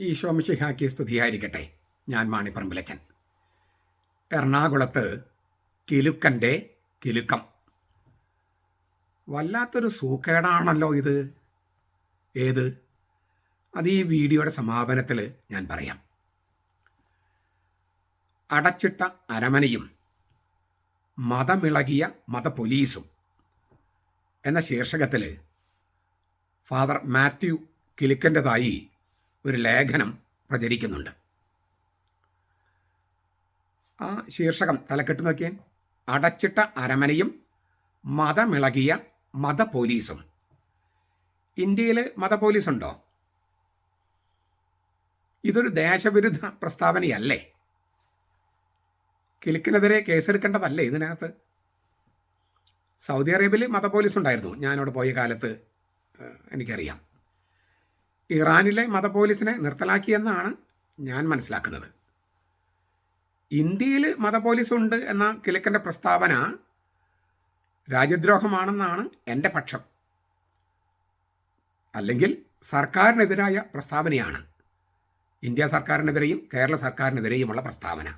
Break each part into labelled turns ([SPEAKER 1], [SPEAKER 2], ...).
[SPEAKER 1] ഈശോ മിശിഹാക്കി സ്തുതിയായിരിക്കട്ടെ ഞാൻ മാണിപ്പറമ്പിലച്ചൻ. എറണാകുളത്ത് കിലുക്കന്റെ കിലുക്കം. വല്ലാത്തൊരു സൂക്കേടാണല്ലോ ഇത്. ഏത്? അത് ഈ വീഡിയോയുടെ സമാപനത്തിൽ ഞാൻ പറയാം. അടച്ചിട്ട അരമനയും മതമിളകിയ മതപോലീസും എന്ന ശീർഷകത്തിൽ ഫാദർ മാത്യു കിലുക്കന്റെതായി ഒരു ലേഖനം പ്രചരിക്കുന്നുണ്ട്. ആ ശീർഷകം തലക്കെട്ട് നോക്കിയാൽ അടച്ചിട്ട അരമനയും മതമിളകിയ മത പോലീസും ഇന്ത്യയിൽ മതപോലീസ് ഉണ്ടോ ഇതൊരു ദേശവിരുദ്ധ പ്രസ്താവനയല്ലേ? കിലുക്കിനെതിരെ കേസെടുക്കേണ്ടതല്ലേ ഇതിനകത്ത്? സൗദി അറേബ്യയിൽ മത പോലീസ് ഉണ്ടായിരുന്നു ഞാനവിടെ പോയ കാലത്ത് എനിക്കറിയാം. ഇറാനിലെ മത മതപോലീസിനെ നിർത്തലാക്കിയെന്നാണ് ഞാൻ മനസ്സിലാക്കുന്നത്. ഇന്ത്യയിൽ മത പോലീസ് ഉണ്ട് എന്ന കിലക്കന്റെ പ്രസ്താവന രാജ്യദ്രോഹമാണെന്നാണ് എന്റെ പക്ഷം. അല്ലെങ്കിൽ സർക്കാരിനെതിരായ പ്രസ്താവനയാണ്. ഇന്ത്യ സർക്കാരിനെതിരെയും കേരള സർക്കാരിനെതിരെയുമുള്ള പ്രസ്താവന.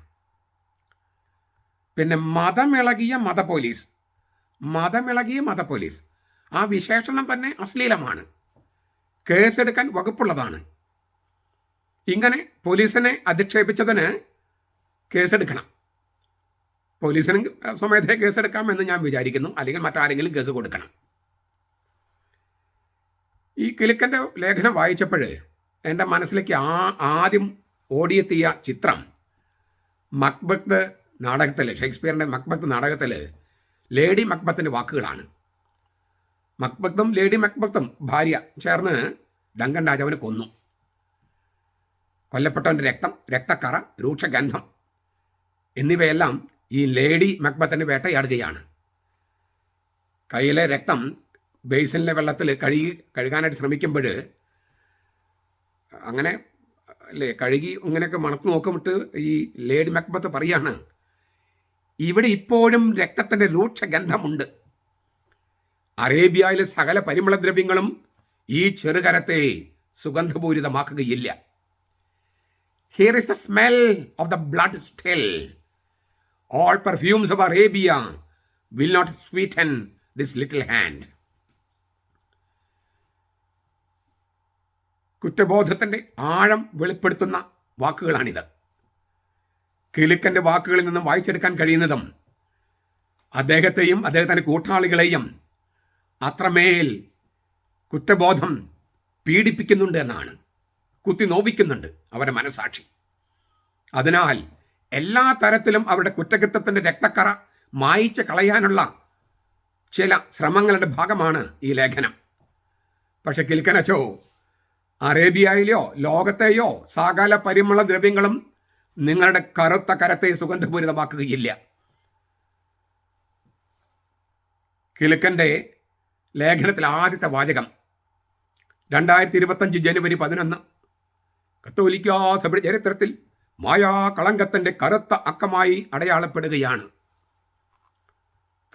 [SPEAKER 1] പിന്നെ മതമിളകിയ മത പോലീസ് മതമിളകിയ മത പോലീസ് ആ വിശേഷണം തന്നെ അശ്ലീലമാണ്. കേസെടുക്കാൻ വകുപ്പുള്ളതാണ്. ഇങ്ങനെ പോലീസിനെ അധിക്ഷേപിച്ചതിന് കേസെടുക്കണം. പോലീസിന് സ്വമേധയെ കേസെടുക്കാമെന്ന് ഞാൻ വിചാരിക്കുന്നു. അല്ലെങ്കിൽ മറ്റാരെങ്കിലും കേസ് കൊടുക്കണം. ഈ കിലുക്കന്റെ ലേഖനം വായിച്ചപ്പോൾ എന്റെ മനസ്സിലേക്ക് ആ ആദ്യം ഓടിയെത്തിയ ചിത്രം മക്ബത്ത് നാടകത്തിൽ ഷേക്സ്പിയറിന്റെ മക്ബത്ത് നാടകത്തിൽ ലേഡി മക്ബത്തിന്റെ വാക്കുകളാണ്. മക്ബത്തും ലേഡി മക്ബക്തം ഭാര്യ ചേർന്ന് ഡങ്കൻ രാജാവിനെ കൊന്നു. കൊല്ലപ്പെട്ടവന്റെ രക്തം രക്തക്കറ രൂക്ഷഗന്ധം എന്നിവയെല്ലാം ഈ ലേഡി മക്ബത്തിനെ വേട്ടയാടുകയാണ്. കയ്യിലെ രക്തം ബേസിനിലെ വെള്ളത്തിൽ കഴുകി കഴുകാനായിട്ട് ശ്രമിക്കുമ്പോൾ അങ്ങനെ അല്ലേ കഴുകി ഇങ്ങനെയൊക്കെ മണത്ത് നോക്കുമിട്ട് ഈ ലേഡി മക്ബത്ത് പറയാണ് ഇവിടെ ഇപ്പോഴും രക്തത്തിന്റെ രൂക്ഷഗന്ധമുണ്ട്. അറേബ്യയിലെ സകല പരിമളദ്രവ്യങ്ങളും ഈ ചെറുകരത്തെ സുഗന്ധപൂരിതമാക്കുകയില്ല. Here is the smell of the blood still all perfumes of Arabia will not sweeten this little hand കുറ്റബോധത്തിന്റെ ആഴം വെളിപ്പെടുത്തുന്ന വാക്കുകളാണിത്. കിലുക്കന്റെ വാക്കുകളിൽ നിന്നും വായിച്ചെടുക്കാൻ കഴിയുന്നതും അദ്ദേഹത്തെയും അദ്ദേഹത്തിന്റെ കൂട്ടാളികളെയും അത്രമേൽ കുറ്റബോധം പീഡിപ്പിക്കുന്നുണ്ട് എന്നാണ്. കുത്തി നോവിക്കുന്നുണ്ട് അവരുടെ മനസാക്ഷി. അതിനാൽ എല്ലാ തരത്തിലും അവരുടെ കുറ്റകൃത്യത്തിന്റെ രക്തക്കറ മായിച്ച് കളയാനുള്ള ചില ശ്രമങ്ങളുടെ ഭാഗമാണ് ഈ ലേഖനം. പക്ഷെ കിൽക്കനച്ചോ അറേബ്യയിലെയോ ലോകത്തെയോ സകല പരിമള ദ്രവ്യങ്ങളും നിങ്ങളുടെ കറുത്ത കരത്തെ സുഗന്ധപൂരിതമാക്കുകയില്ല. കിലുക്കന്റെ ലേഖനത്തിൽ ആദ്യത്തെ വാചകം. രണ്ടായിരത്തി ഇരുപത്തഞ്ച് ജനുവരി പതിനൊന്ന്. കത്തോലിക്കാ സഭയുടെ ചരിത്രത്തിൽ മായാ കളങ്കത്തിന്റെ കറുത്ത അക്കമായി അടയാളപ്പെടുകയാണ്.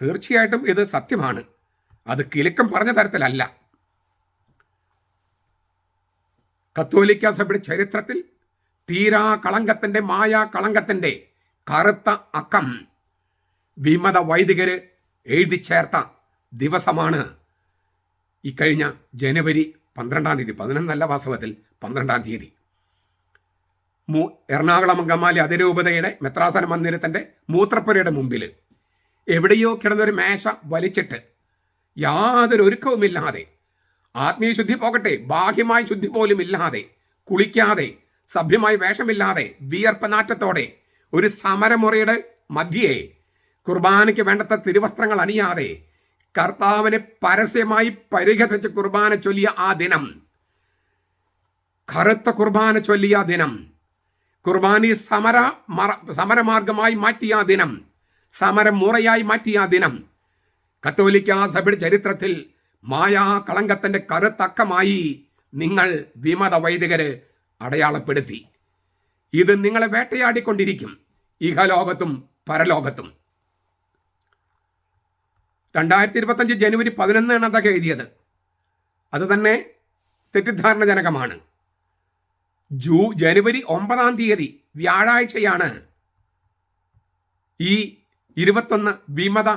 [SPEAKER 1] തീർച്ചയായിട്ടും ഇത് സത്യമാണ്. അത് കിലുക്കം പറഞ്ഞ തരത്തിലല്ല. കത്തോലിക്ക സഭയുടെ ചരിത്രത്തിൽ തീരാ കളങ്കത്തിന്റെ മായാ കളങ്കത്തിന്റെ കറുത്ത അക്കം വിമത വൈദികര് എഴുതി ചേർത്ത ദിവസമാണ്. ഇക്കഴിഞ്ഞ ജനുവരി പന്ത്രണ്ടാം തീയതി പതിനൊന്നല്ല വാസ്തവത്തിൽ പന്ത്രണ്ടാം തീയതി. മൂ എറണാകുളം അങ്കമാലി അതിരൂപതയുടെ മെത്രാസന മന്ദിരത്തിന്റെ മൂത്രപ്പുരയുടെ മുമ്പിൽ എവിടെയോ കിടന്നൊരു മേശ വലിച്ചിട്ട് യാതൊരു ഒരുക്കവുമില്ലാതെ ആത്മീയ ശുദ്ധി പോകട്ടെ ബാഹ്യമായ ശുദ്ധി പോലും ഇല്ലാതെ കുളിക്കാതെ സഭ്യമായി വേഷമില്ലാതെ വിയർപ്പനാറ്റത്തോടെ ഒരു സമരമുറയുടെ മധ്യേ കുർബാനയ്ക്ക് വേണ്ടത്ര തിരുവസ്ത്രങ്ങൾ അണിയാതെ കർത്താവിനെ പരസ്യമായി പരിഹസിച്ച് കുർബാന ചൊല്ലിയ ആ ദിനം. കറുത്ത കുർബാന ചൊല്ലിയ ദിനം. കുർബാനി സമര സമരമാർഗമായി മാറ്റിയ ദിനം ദിനം. സമരമുറയായി മാറ്റിയ ദിനം. കത്തോലിക്ക സഭയുടെ ചരിത്രത്തിൽ മായാ കളങ്കത്തിന്റെ കറുത്തക്കമായി നിങ്ങൾ വിമത വൈദികരെ അടയാളപ്പെടുത്തി. ഇത് നിങ്ങളെ വേട്ടയാടിക്കൊണ്ടിരിക്കും. ഇഹലോകത്തും പരലോകത്തും. രണ്ടായിരത്തി ഇരുപത്തഞ്ച് ജനുവരി പതിനൊന്നാണ് അതൊക്കെ എഴുതിയത്. അത് തന്നെ തെറ്റിദ്ധാരണജനകമാണ്. ജൂ ജനുവരി ഒമ്പതാം തീയതി വ്യാഴാഴ്ചയാണ് ഈ ഇരുപത്തൊന്ന് വിമത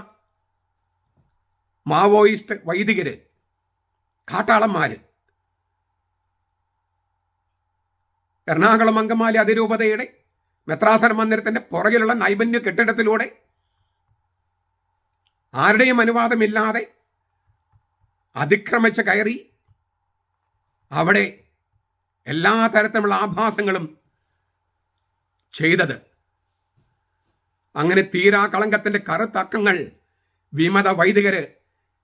[SPEAKER 1] മാവോയിസ്റ്റ് വൈദികര് കാട്ടാളന്മാര് എറണാകുളം അങ്കമാലി അതിരൂപതയുടെ മെത്രാസന മന്ദിരത്തിന്റെ പുറകിലുള്ള നൈപുണ്യ കെട്ടിടത്തിലൂടെ ആരുടെയും അനുവാദമില്ലാതെ അതിക്രമിച്ച് കയറി അവിടെ എല്ലാ തരത്തിലുള്ള ആഭാസങ്ങളും ചെയ്തത്. അങ്ങനെ തീരാ കളങ്കത്തിന്റെ കറുത്തക്കങ്ങൾ വിമത വൈദികര്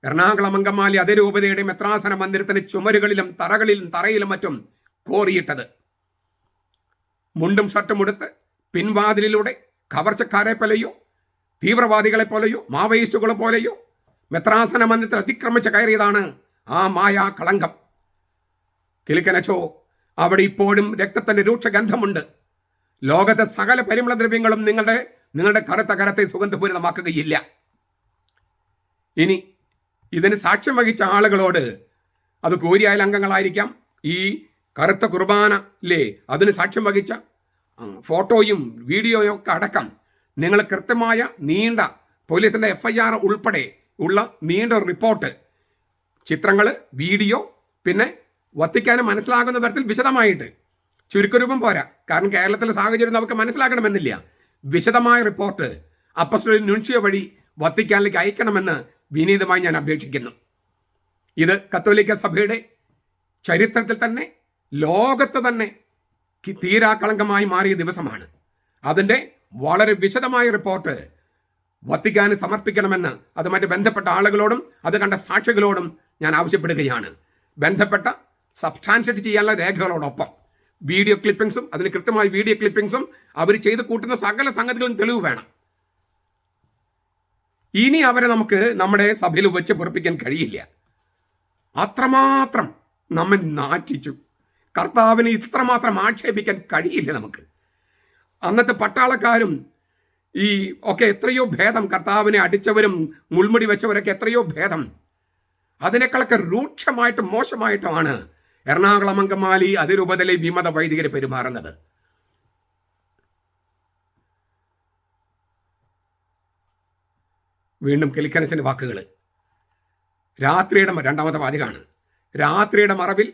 [SPEAKER 1] എറണാകുളം അങ്കമാലി അതിരൂപതയുടെ മെത്രാസന മന്ദിരത്തിന് ചുമരുകളിലും തറകളിലും തറയിലും മറ്റും കോറിയിട്ടത്. മുണ്ടും ഷർട്ടും ഉടുത്ത് പിൻവാതിലിലൂടെ കവർച്ചക്കാരെ പോലെയോ തീവ്രവാദികളെ പോലെയോ മാവോയിസ്റ്റുകളെ പോലെയോ മെത്രാസന മന്ദിരത്തിൽ അതിക്രമിച്ച് കയറിയതാണ് ആ മായാ കളങ്കം. കിളിക്കനച്ചോ അവിടെ ഇപ്പോഴും രക്തത്തിന്റെ രൂക്ഷഗന്ധമുണ്ട് ലോകത്തെ സകല പരിമള ദ്രവ്യങ്ങളും നിങ്ങളുടെ നിങ്ങളുടെ കറുത്ത കരത്തെ സുഗന്ധപൂരിതമാക്കുകയില്ല. ഇനി ഇതിന് സാക്ഷ്യം വഹിച്ച ആളുകളോട് അത് കോരിയായ അംഗങ്ങളായിരിക്കാം. ഈ കറുത്ത കുർബാന അല്ലേ അതിന് സാക്ഷ്യം വഹിച്ച ഫോട്ടോയും വീഡിയോയും ഒക്കെ അടക്കം നിങ്ങൾ കൃത്യമായ നീണ്ട പോലീസിന്റെ എഫ് ഐ ആർ ഉൾപ്പെടെ ഉള്ള നീണ്ട റിപ്പോർട്ട് ചിത്രങ്ങൾ വീഡിയോ പിന്നെ വത്തിക്കാനും മനസ്സിലാകുന്ന തരത്തിൽ വിശദമായിട്ട്. ചുരുക്കരൂപം പോരാ. കാരണം കേരളത്തിലെ സാഹചര്യം നമുക്ക് മനസ്സിലാക്കണമെന്നില്ല. വിശദമായ റിപ്പോർട്ട് അപ്പസ്റ്റോ നുൻഷിയോ വഴി വത്തിക്കാനിലേക്ക് അയക്കണമെന്ന് വിനീതമായി ഞാൻ അപേക്ഷിക്കുന്നു. ഇത് കത്തോലിക്ക സഭയുടെ ചരിത്രത്തിൽ തന്നെ ലോകത്ത് തന്നെ തീരാക്കളങ്കമായി മാറിയ ദിവസമാണ്. അതിന്റെ വളരെ വിശദമായ റിപ്പോർട്ട് വത്തിക്കാന് സമർപ്പിക്കണമെന്ന് അതുമായിട്ട് ബന്ധപ്പെട്ട ആളുകളോടും അത് കണ്ട സാക്ഷികളോടും ഞാൻ ആവശ്യപ്പെടുകയാണ്. ബന്ധപ്പെട്ട സബ്സ്റ്റാൻഷ്യേറ്റ് ചെയ്യാനുള്ള രേഖകളോടൊപ്പം വീഡിയോ ക്ലിപ്പിംഗ്സും അതിന് കൃത്യമായ വീഡിയോ ക്ലിപ്പിംഗ്സും അവർ ചെയ്ത് കൂട്ടുന്ന സകല സംഗതികളും തെളിവ് വേണം. ഇനി അവരെ നമുക്ക് നമ്മുടെ സഭയിൽ വെച്ച് പൊറപ്പിക്കാൻ കഴിയില്ല. അത്രമാത്രം നമ്മെ നാറ്റിച്ചു. കർത്താവിനെ ഇത്രമാത്രം ആക്ഷേപിക്കാൻ കഴിയില്ല നമുക്ക്. അന്നത്തെ പട്ടാളക്കാരും ഈ ഒക്കെ എത്രയോ ഭേദം കർത്താവിനെ അടിച്ചവരും മുൾമുടി വെച്ചവരൊക്കെ എത്രയോ ഭേദം. അതിനേക്കാളൊക്കെ രൂക്ഷമായിട്ട് മോശമായിട്ടുമാണ് എറണാകുളം അങ്കമാലി അതിരൂപതയിലെ വിമത വൈദികരെ പെരുമാറുന്നത്. വീണ്ടും കിളിക്കനച്ചന്റെ വാക്കുകൾ രാത്രിയുടെ രണ്ടാമത്തെ വാചകമാണ് രാത്രിയുടെ മറവിൽ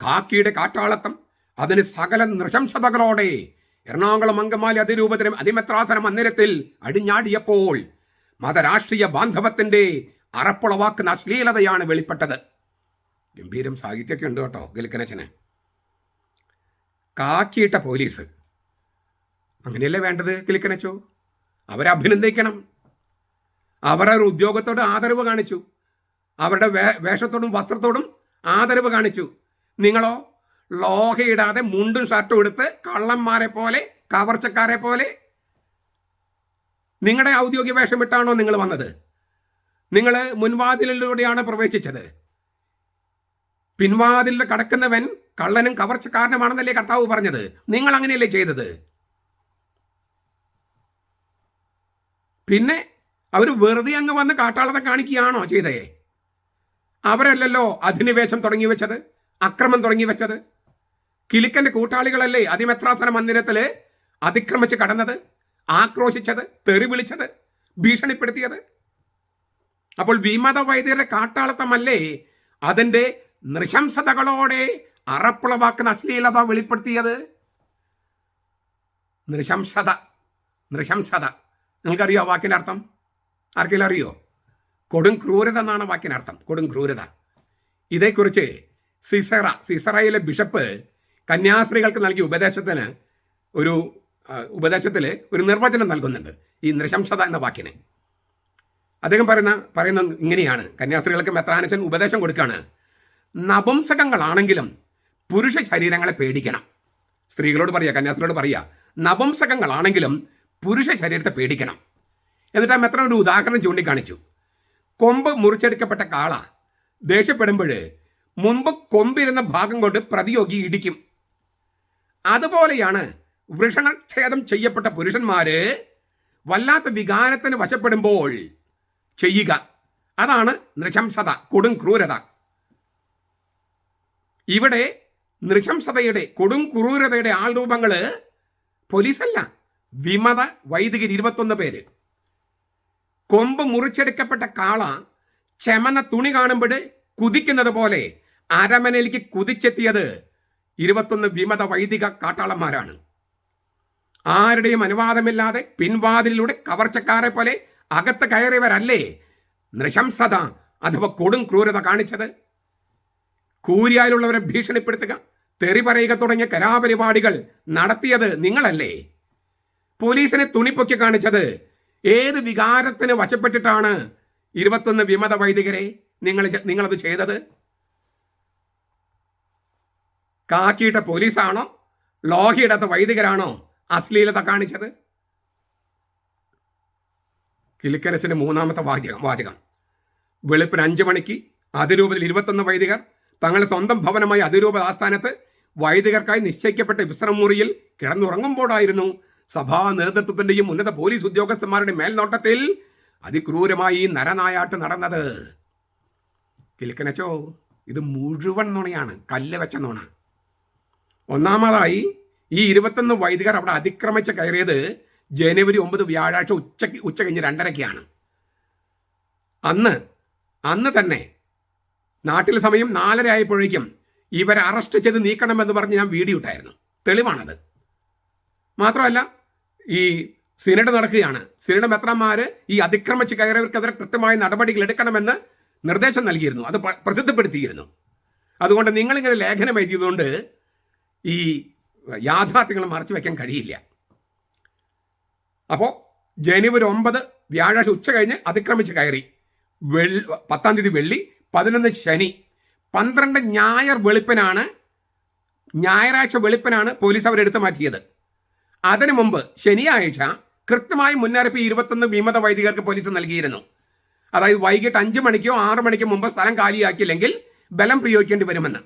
[SPEAKER 1] കാക്കിയുടെ കാറ്റാളത്തം അതിന് സകല നൃശംസതകളോടെ എറണാകുളം അങ്കമാലി അതിരൂപതരം അതിമെത്രാസന മന്ദിരത്തിൽ അടിഞ്ഞാടിയപ്പോൾ മതരാഷ്ട്രീയ ബാന്ധവത്തിന്റെ അറപ്പുളവാക്കുന്ന അശ്ലീലതയാണ് വെളിപ്പെട്ടത്. ഗംഭീരം സാഹിത്യമൊക്കെ ഉണ്ട് കേട്ടോ ഗിൽക്കനച്ചന് കാക്കിയിട്ട പോലീസ്. അങ്ങനെയല്ലേ വേണ്ടത് കിലിക്കനച്ചു അവരെ അഭിനന്ദിക്കണം. അവരൊരു ഉദ്യോഗത്തോട് ആദരവ് കാണിച്ചു. അവരുടെ വേ വേഷത്തോടും വസ്ത്രത്തോടും ആദരവ് കാണിച്ചു. നിങ്ങളോ ലോഹയിടാതെ മുണ്ടും ഷർട്ടും എടുത്ത് കള്ളന്മാരെ പോലെ കവർച്ചക്കാരെ പോലെ. നിങ്ങളുടെ ഔദ്യോഗിക വേഷം ഇട്ടാണോ നിങ്ങൾ വന്നത്? നിങ്ങൾ മുൻവാതിലിലൂടെയാണ് പ്രവേശിച്ചത്. പിൻവാതിലിൽ കടക്കുന്നവൻ കള്ളനും കവർച്ചക്കാരനുമാണെന്നല്ലേ കർത്താവ് പറഞ്ഞത്. നിങ്ങൾ അങ്ങനെയല്ലേ ചെയ്തത്. പിന്നെ അവർ വെറുതെ അങ്ങ് വന്ന് കാട്ടാളത്തെ കാണിക്കുകയാണോ ചെയ്തേ? അവരല്ലല്ലോ അധിനിവേശം തുടങ്ങി വെച്ചത് അക്രമം തുടങ്ങി വെച്ചത്. കിലിക്കന്റെ കൂട്ടാളികളല്ലേ? അതിമെത്രാസന മന്ദിരത്തിൽ അതിക്രമിച്ച് കടന്നത് ആക്രോശിച്ചത് തെറി വിളിച്ചത് ഭീഷണിപ്പെടുത്തിയത്. അപ്പോൾ വിമത വൈദ്യരുടെ കാട്ടാളത്തമല്ലേ? അതിന്റെ നൃശംസതകളോടെ അറപ്പുളവാക്കുന്ന അശ്ലീലത വെളിപ്പെടുത്തിയത്. നൃശംസത നൃശംസത. നിങ്ങൾക്കറിയോ ആ വാക്കിന്റെ അർത്ഥം? ആർക്കെങ്കിലും അറിയോ? കൊടും ക്രൂരത എന്നാണ് വാക്കിനർത്ഥം കൊടും ക്രൂരത. ഇതേക്കുറിച്ച് സിസറ സിസറയിലെ ബിഷപ്പ് കന്യാസ്ത്രീകൾക്ക് നൽകിയ ഉപദേശത്തിന് ഒരു ഉപദേശത്തിൽ ഒരു നിർവചനം നൽകുന്നുണ്ട്. ഈ നൃശംസത എന്ന വാക്കിന്. അദ്ദേഹം പറയുന്ന പറയുന്ന ഇങ്ങനെയാണ്. കന്യാസ്ത്രീകൾക്ക് മെത്രാനച്ചൻ ഉപദേശം കൊടുക്കുകയാണ്. നപുംസകങ്ങളാണെങ്കിലും പുരുഷ ശരീരങ്ങളെ പേടിക്കണം. സ്ത്രീകളോട് പറയുക കന്യാസ്ത്രീയോട് പറയുക നപുംസകങ്ങളാണെങ്കിലും പുരുഷ ശരീരത്തെ പേടിക്കണം. എന്നിട്ട് മെത്ര ഒരു ഉദാഹരണം ചൂണ്ടിക്കാണിച്ചു. കൊമ്പ് മുറിച്ചെടുക്കപ്പെട്ട കാള ദേഷ്യപ്പെടുമ്പോൾ മുൻപ് കൊമ്പിരുന്ന ഭാഗം കൊണ്ട് പ്രതിയോഗി ഇടിക്കും. അതുപോലെയാണ് വൃഷണച്ഛേദം ചെയ്യപ്പെട്ട പുരുഷന്മാര് വല്ലാത്ത വികാരത്തിന് വശപ്പെടുമ്പോൾ ചെയ്യുക. അതാണ് നൃശംസത കൊടും ക്രൂരത. ഇവിടെ നൃശംസതയുടെ കൊടും ക്രൂരതയുടെ ആൾരൂപങ്ങൾ പോലീസല്ല വിമത വൈദികർ ഇരുപത്തൊന്ന് പേര്. കൊമ്പ് മുറിച്ചെടുക്കപ്പെട്ട കാള ചെമന തുണി കാണുമ്പോൾ കുതിക്കുന്നത് പോലെ അരമനയിലേക്ക് കുതിച്ചെത്തിയത് ഇരുപത്തൊന്ന് വിമത വൈദിക കാട്ടാളന്മാരാണ്. ആരുടെയും അനുവാദമില്ലാതെ പിൻവാതിലിലൂടെ കവർച്ചക്കാരെ പോലെ അകത്ത് കയറിയവരല്ലേ? നൃശംസത അഥവാ കൊടും ക്രൂരത കാണിച്ചത്. കൂരിയായിലുള്ളവരെ ഭീഷണിപ്പെടുത്തുക തെറി പറയുക തുടങ്ങിയ കലാപരിപാടികൾ നടത്തിയത് നിങ്ങളല്ലേ? പോലീസിനെ തുണിപ്പൊക്കി കാണിച്ചത് ഏത് വികാരത്തിന് വശപ്പെട്ടിട്ടാണ് ഇരുപത്തൊന്ന് വിമത വൈദികരെ നിങ്ങൾ നിങ്ങളത് ചെയ്തത്? കാക്കിയിട്ട പോലീസാണോ? ലോഹിയിടത്ത് വൈദികരാണോ? അശ്ലീലത കാണിച്ചത്? കിലിക്കരച്ചിന് മൂന്നാമത്തെ വാചകം വാചകം. വെളുപ്പിന് അഞ്ചു മണിക്ക് അതിരൂപതയിൽ ഇരുപത്തൊന്ന് വൈദികർ തങ്ങളുടെ സ്വന്തം ഭവനമായ അതിരൂപത ആസ്ഥാനത്ത് വൈദികർക്കായി നിശ്ചയിക്കപ്പെട്ട വിശ്രമമുറിയിൽ കിടന്നുറങ്ങുമ്പോഴായിരുന്നു സഭാ നേതൃത്വത്തിന്റെയും ഉന്നത പോലീസ് ഉദ്യോഗസ്ഥന്മാരുടെ മേൽനോട്ടത്തിൽ അതിക്രൂരമായി നരനായാട്ട് നടന്നത്. കിലിക്കനച്ചോ ഇത് മുഴുവൻ നുണയാണ് കല്ല് വെച്ച നുണ. ഒന്നാമതായി ഈ ഇരുപത്തൊന്ന് വൈദികർ അവിടെ അതിക്രമിച്ച് കയറിയത് ജനുവരി ഒമ്പത് വ്യാഴാഴ്ച ഉച്ചയ്ക്ക് ഉച്ച കഴിഞ്ഞ് രണ്ടരയ്ക്കാണ്. അന്ന് അന്ന് തന്നെ നാട്ടിലെ സമയം നാലര ആയപ്പോഴേക്കും ഇവരെ അറസ്റ്റ് ചെയ്ത് നീക്കണമെന്ന് പറഞ്ഞ് ഞാൻ വീഡിയോ ഇട്ടായിരുന്നു. തെളിവാണത്. മാത്രമല്ല ഈ സിനഡ് നടക്കുകയാണ്. സിനഡ് മെത്രന്മാർ ഈ അതിക്രമിച്ച് കയറിയവർക്കെതിരെ കൃത്യമായ നടപടികൾ എടുക്കണമെന്ന് നിർദ്ദേശം നൽകിയിരുന്നു. അത് പ്രസിദ്ധപ്പെടുത്തിയിരുന്നു. അതുകൊണ്ട് നിങ്ങളിങ്ങനെ ലേഖനം എഴുതിയതുകൊണ്ട് ഈ യാഥാർത്ഥ്യങ്ങൾ മറച്ചു വയ്ക്കാൻ കഴിയില്ല. അപ്പോൾ ജനുവരി ഒമ്പത് വ്യാഴാഴ്ച ഉച്ച കഴിഞ്ഞ് അതിക്രമിച്ച് കയറി. വെള്ളി പത്താം തീയതി വെള്ളി പതിനൊന്ന് ശനി. പന്ത്രണ്ട് ഞായർ വെളുപ്പിനാണ് ഞായറാഴ്ച വെളുപ്പിനാണ് പോലീസ് അവരെടുത്ത് മാറ്റിയത്. അതിനു മുമ്പ് ശനിയാഴ്ച കൃത്യമായ മുന്നറിയിപ്പ് ഇരുപത്തൊന്ന് വിമത വൈദികർക്ക് പോലീസ് നൽകിയിരുന്നു. അതായത് വൈകിട്ട് അഞ്ച് മണിക്കോ ആറ് മണിക്കോ മുമ്പ് സ്ഥലം കാലിയാക്കിയില്ലെങ്കിൽ ബലം പ്രയോഗിക്കേണ്ടി വരുമെന്ന്.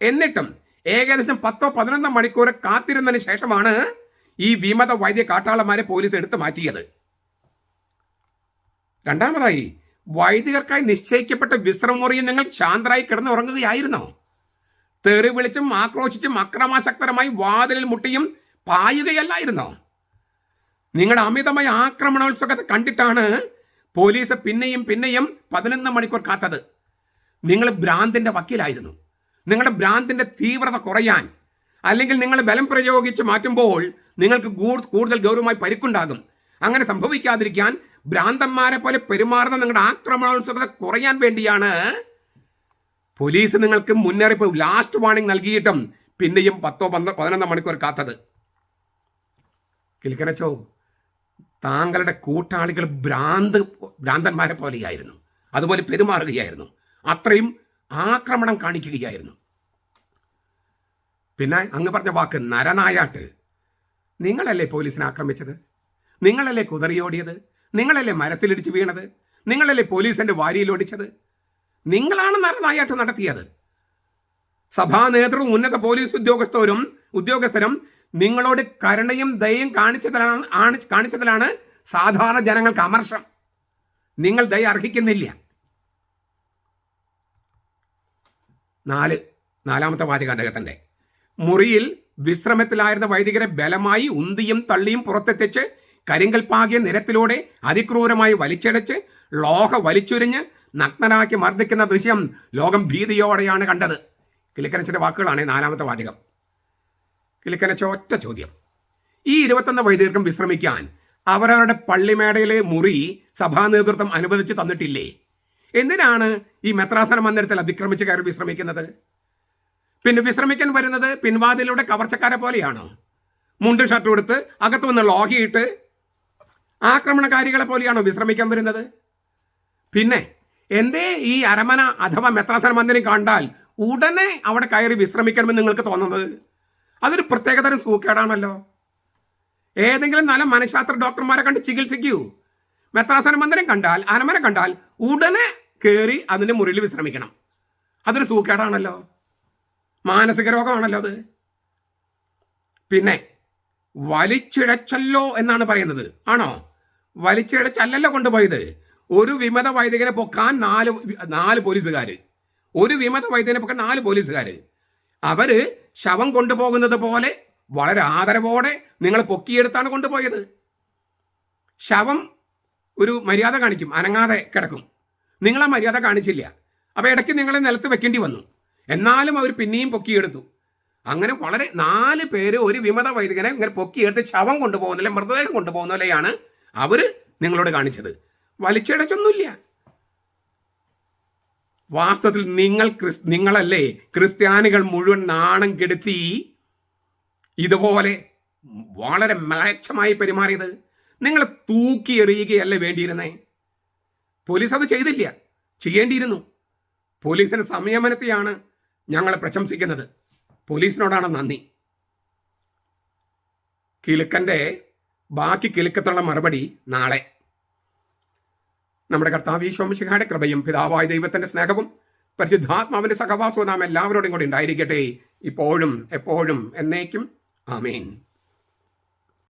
[SPEAKER 1] എന്നിട്ടും ഏകദേശം പത്തോ പതിനൊന്നോ മണിക്കൂർ കാത്തിരുന്നതിന് ശേഷമാണ് ഈ വിമത വൈദ്യ കാട്ടാളന്മാരെ പോലീസ് എടുത്തു മാറ്റിയത്. രണ്ടാമതായി വൈദികർക്കായി നിശ്ചയിക്കപ്പെട്ട വിശ്രമമുറിയിൽ നിങ്ങൾ ശാന്തരായി കിടന്നുറങ്ങുകയായിരുന്നോ? തെറി വിളിച്ചും ആക്രോശിച്ചും അക്രമാസക്തരമായി വാതിലിൽ മുട്ടിയും പായുകയല്ലായിരുന്നോ? നിങ്ങളുടെ അമിതമായ ആക്രമണോത്സുകത കണ്ടിട്ടാണ് പോലീസ് പിന്നെയും പിന്നെയും പതിനൊന്ന് മണിക്കൂർ കാത്തത്. നിങ്ങൾ ഭ്രാന്തിന്റെ വക്കീലായിരുന്നു. നിങ്ങളുടെ ഭ്രാന്തിന്റെ തീവ്രത കുറയാൻ അല്ലെങ്കിൽ നിങ്ങൾ ബലം പ്രയോഗിച്ച് മാറ്റുമ്പോൾ നിങ്ങൾക്ക് കൂടുതൽ ഗൗരവമായി പരിക്കുണ്ടാകും. അങ്ങനെ സംഭവിക്കാതിരിക്കാൻ ഭ്രാന്തന്മാരെ പോലെ പെരുമാറുന്ന നിങ്ങളുടെ ആക്രമണോത്സുകത കുറയാൻ വേണ്ടിയാണ് പോലീസ് നിങ്ങൾക്ക് മുന്നറിയിപ്പ് ലാസ്റ്റ് വാർണിംഗ് നൽകിയിട്ടും പിന്നെയും പത്തോ പന്ത്ര പതിനൊന്നോ മണിക്കൂർ കാത്തത്. കിളിക്കരച്ചോ താങ്കളുടെ കൂട്ടാളികൾ ഭ്രാന്ത് ഭ്രാന്തന്മാരെ പോലെയായിരുന്നു. അതുപോലെ പെരുമാറുകയായിരുന്നു. അത്രയും ആക്രമണം കാണിക്കുകയായിരുന്നു. പിന്നെ അങ്ങ് പറഞ്ഞ വാക്ക് നരനായാട്ട്. നിങ്ങളല്ലേ പോലീസിനെ ആക്രമിച്ചത്? നിങ്ങളല്ലേ കുതറിയോടിയത് നിങ്ങളല്ലേ മരത്തിലിടിച്ച് വീണത്? നിങ്ങളല്ലേ പോലീസിന്റെ വാരിയിലോടിച്ചത് നിങ്ങളാണ് നരനായാട്ട് നടത്തിയത്. സഭാ നേതൃവും ഉന്നത പോലീസ് ഉദ്യോഗസ്ഥരും ഉദ്യോഗസ്ഥരും നിങ്ങളോട് കരുണയും ദയയും കാണിച്ചതിലാണ് കാണിച്ചതിലാണ് സാധാരണ ജനങ്ങൾക്ക് അമർഷം. നിങ്ങൾ ദയ അർഹിക്കുന്നില്ല. നാല്. നാലാമത്തെ വാചകം അദ്ദേഹത്തിന്റെ. മുറിയിൽ വിശ്രമത്തിലായിരുന്ന വൈദികരെ ബലമായി ഉന്തിയും തള്ളിയും പുറത്തെത്തിച്ച് കരിങ്കൽ പാകിയ നിരത്തിലൂടെ അതിക്രൂരമായി വലിച്ചടച്ച് ലോഹ വലിച്ചുരിഞ്ഞ് നഗ്നനാക്കി മർദ്ദിക്കുന്ന ദൃശ്യം ലോകം ഭീതിയോടെയാണ് കണ്ടത്. കിളിക്കനച്ചന്റെ വാക്കുകളാണ് നാലാമത്തെ വാചകം. കിളിക്കനച്ച ഒറ്റ ചോദ്യം. ഈ ഇരുപത്തൊന്ന് വൈദികർക്കും വിശ്രമിക്കാൻ അവരവരുടെ പള്ളിമേടയിലെ മുറി സഭാ നേതൃത്വം അനുവദിച്ച് തന്നിട്ടില്ലേ? എന്തിനാണ് ഈ മെത്രാസന മന്ദിരത്തിൽ അതിക്രമിച്ച് കയറി വിശ്രമിക്കുന്നത്? പിന്നെ വിശ്രമിക്കാൻ വരുന്നത് പിൻവാതിലൂടെ കവർച്ചക്കാരെ പോലെയാണോ? മുണ്ടും ഷർട്ടും എടുത്ത് അകത്ത് വന്ന് ലോഹിയിട്ട് ആക്രമണകാരികളെ പോലെയാണോ വിശ്രമിക്കാൻ വരുന്നത്? പിന്നെ എന്തേ ഈ അരമന അഥവാ മെത്രാസന മന്ദിരം കണ്ടാൽ ഉടനെ അവിടെ കയറി വിശ്രമിക്കണമെന്ന് നിങ്ങൾക്ക് തോന്നുന്നത്? അതൊരു പ്രത്യേകതരം സൂക്കേടാണല്ലോ. ഏതെങ്കിലും നല്ല മനഃശാസ്ത്ര ഡോക്ടർമാരെ കണ്ട് ചികിത്സിക്കൂ. മെത്രാസന മന്ദിരം കണ്ടാൽ അരമന കണ്ടാൽ ഉടനെ കയറി അതിന്റെ മുറിയിൽ വിശ്രമിക്കണം. അതൊരു സൂക്കേടാണല്ലോ. മാനസിക രോഗമാണല്ലോ അത്. പിന്നെ വലിച്ചിഴച്ചല്ലോ എന്നാണ് പറയുന്നത്. ആണോ? വലിച്ചിഴച്ചല്ലല്ലോ കൊണ്ടുപോയത്. ഒരു വിമത വൈദികനെ പൊക്കാൻ നാല് നാല് പോലീസുകാർ ഒരു വിമത വൈദ്യനെ പൊക്കാൻ നാല് പോലീസുകാർ അവർ ശവം കൊണ്ടുപോകുന്നത് പോലെ വളരെ ആദരവോടെ നിങ്ങൾ പൊക്കിയെടുത്താണ് കൊണ്ടുപോയത്. ശവം ഒരു മര്യാദ കാണിക്കും. അനങ്ങാതെ കിടക്കും. നിങ്ങൾ ആ മര്യാദ കാണിച്ചില്ല. അപ്പോൾ ഇടയ്ക്ക് നിങ്ങളെ നിലത്ത് വെക്കേണ്ടി വന്നു. എന്നാലും അവർ പിന്നെയും പൊക്കിയെടുത്തു. അങ്ങനെ വളരെ നാല് പേര് ഒരു വിമത വൈദികനെ ഇങ്ങനെ പൊക്കിയെടുത്ത് ശവം കൊണ്ടുപോകുന്നില്ല മൃതദേഹം കൊണ്ടുപോകുന്നില്ലയാണ് അവർ നിങ്ങളോട് കാണിച്ചത്. വലിച്ചിടച്ചൊന്നുമില്ല. വാസ്തവത്തിൽ നിങ്ങൾ ക്രിസ് നിങ്ങളല്ലേ ക്രിസ്ത്യാനികൾ മുഴുവൻ നാണം കെടുത്തി ഇതുപോലെ വളരെ മ്ലേച്ഛമായി പെരുമാറിയത്? നിങ്ങൾ തൂക്കി എറിയുകയല്ലേ വേണ്ടിയിരുന്നേ? പോലീസ് അത് ചെയ്തില്ല. ചെയ്യേണ്ടിയിരുന്നു. പോലീസിന് സംയമനത്തെയാണ് ഞങ്ങൾ പ്രശംസിക്കുന്നത്. പോലീസിനോടാണ് നന്ദി. കിലുക്കന്റെ ബാക്കി കിലുക്കത്തുള്ള മറുപടി നാളെ. നമ്മുടെ കർത്താവ് ഈശോമിശിഹായുടെ കൃപയും പിതാവായ ദൈവത്തിന്റെ സ്നേഹവും പരിശുദ്ധാത്മാവിന്റെ സഹവാസവും നാം എല്ലാവരോടും കൂടി ഉണ്ടായിരിക്കട്ടെ. ഇപ്പോഴും എപ്പോഴും എന്നേക്കും. ആമേൻ.